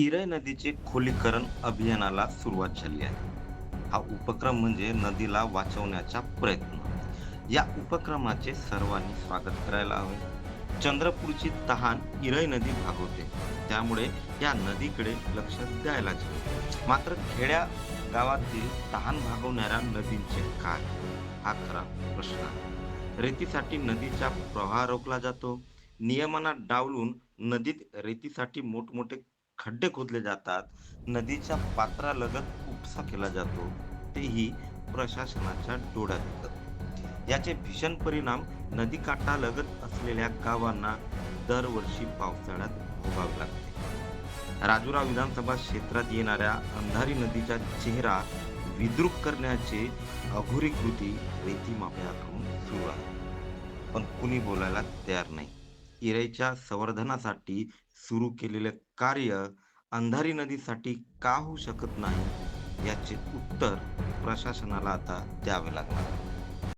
इरय नदीचे खोलीकरण अभियानाला सुरुवात झाली आहे. हा उपक्रम म्हणजे नदीला वाचवण्याचा प्रयत्न. या उपक्रमाचे सर्वांनी स्वागत करायला हवे. चंद्रपूरची तहान इरय नदी भागवते. त्यामुळे या नदीकडे लक्ष द्यायलाच हवे. मात्र खेड्या गावातील तहान भागवणाऱ्या नदींचे काय? हा खरा प्रश्न आहे. रेतीसाठी नदीचा प्रवाह रोखला जातो. नियमांना डावलून नदीत रेतीसाठी मोठमोठे खड्डे खोदले जातात. नदीच्या पात्रालगत उपसा केला जातो. तेही प्रशासनाच्या डोळ्यात येतात. याचे भीषण परिणाम नदीकाठालगत असलेल्या गावांना दरवर्षी पावसाळ्यात भोगावे लागते. राजुरा विधानसभा क्षेत्रात येणाऱ्या अंधारी नदीचा चेहरा विद्रुप करण्याचे अघोरी कृती रेती माफियाकडून सुरू आहे. पण कुणी बोलायला तयार नाही. इरेच्या संवर्धनासाठी सुरू केलेले कार्य अंधारी नदीसाठी का होऊ शकत नाही? याचे उत्तर प्रशासनाला आता द्यावे लागणार.